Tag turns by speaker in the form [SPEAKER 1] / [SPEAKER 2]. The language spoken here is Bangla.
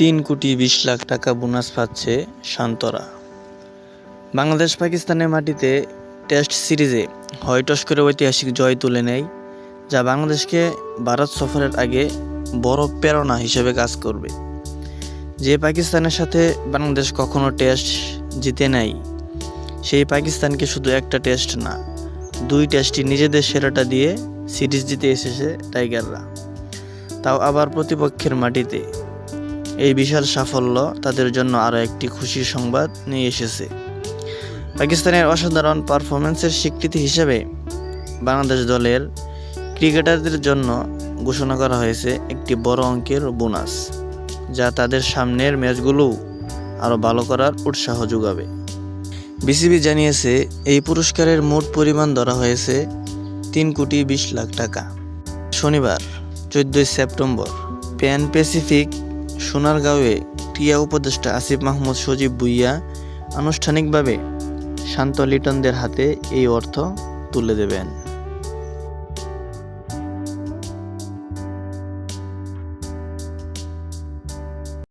[SPEAKER 1] তিন কোটি বিশ লাখ টাকা বোনাস পাচ্ছে শান্তরা। বাংলাদেশ পাকিস্তানের মাটিতে টেস্ট সিরিজে হয়টস করে ঐতিহাসিক জয় তুলে নেয়, যা বাংলাদেশকে ভারত সফরের আগে বড় প্রেরণা হিসেবে কাজ করবে। যে পাকিস্তানের সাথে বাংলাদেশ কখনো টেস্ট জিতে নাই সেই পাকিস্তানকে শুধু একটা টেস্ট না, দুই টেস্টই নিজেদের সেরাটা দিয়ে সিরিজ জিতে এসেছে টাইগাররা। তাও আবার প্রতিপক্ষের মাটিতে এই বিশাল সাফল্য তাদের জন্য আরও একটি খুশির সংবাদ নিয়ে এসেছে। পাকিস্তানের অসাধারণ পারফরমেন্সের স্বীকৃতি হিসেবে বাংলাদেশ দলের ক্রিকেটারদের জন্য ঘোষণা করা হয়েছে একটি বড় অঙ্কের বোনাস, যা তাদের সামনের ম্যাচগুলোও আরও ভালো করার উৎসাহ যোগাবে। বিসিবি জানিয়েছে, এই পুরস্কারের মোট পরিমাণ ধরা হয়েছে তিন কোটি বিশ লাখ টাকা। শনিবার, চোদ্দোই সেপ্টেম্বর, প্যান প্যাসিফিক সোনারগাঁওয়ে ক্রিয়া উপদেষ্টা আসিফ মাহমুদ সজীব ভুইয়া আনুষ্ঠানিকভাবে শান্ত লিটনদের হাতে এই অর্থ তুলে দেবেন।